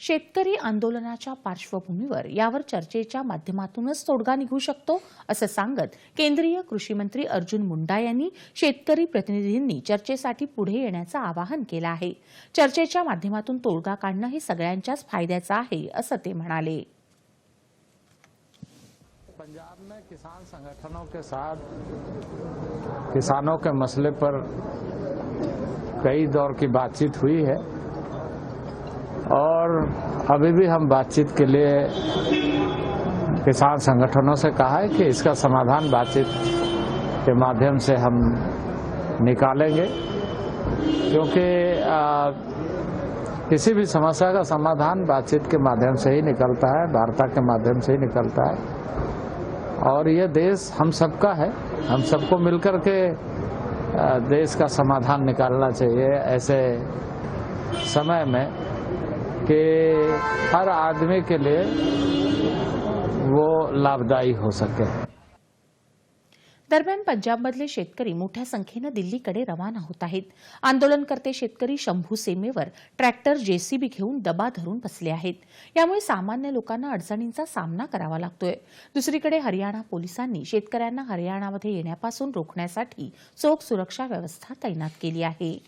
शेतकरी आंदोलनाच्या पार्श्वभूमीवर यावर चर्चेच्या माध्यमातूनच तोडगा निघू शकतो असं सांगत केंद्रीय कृषी मंत्री अर्जुन मुंडा यांनी शेतकरी प्रतिनिधींनी चर्चेसाठी पुढे येण्याचं आवाहन केलं आहे. चर्चेच्या माध्यमातून तोडगा काढणं हे सगळ्यांच्याच फायद्याचं आहे असं ते म्हणाले. पंजाब में किसान संगठनों के साथ किसानों के मसले पर कई दौर की बातचीत हुई है। और अभी भी हम बातचीत के लिए किसान संगठनों से कहा है कि इसका समाधान बातचीत के माध्यम से हम निकालेंगे, क्योंकि किसी भी समस्या का समाधान बातचीत के माध्यम से ही निकलता है, वार्ता के माध्यम से ही निकलता है। और ये देश हम सबका है, हम सबको मिलकर के देश का समाधान निकालना चाहिए ऐसे समय में। कि हर आदमी के लिए वो लाभदायी हो सके। दरम्यान पंजाबमधले शेतकरी मोठ्या संख्येनं दिल्लीकडे रवाना होत आहेत. आंदोलनकर्ते शेतकरी शंभू सीमेवर ट्रॅक्टर जेसीबी घेऊन दबा धरून बसले आहेत. यामुळे सामान्य लोकांना अडचणींचा सामना करावा लागतोय. दुसरीकडे हरियाणा पोलिसांनी शेतकऱ्यांना हरियाणामध्ये येण्यापासून रोखण्यासाठी चोख सुरक्षा व्यवस्था तैनात केली आहे.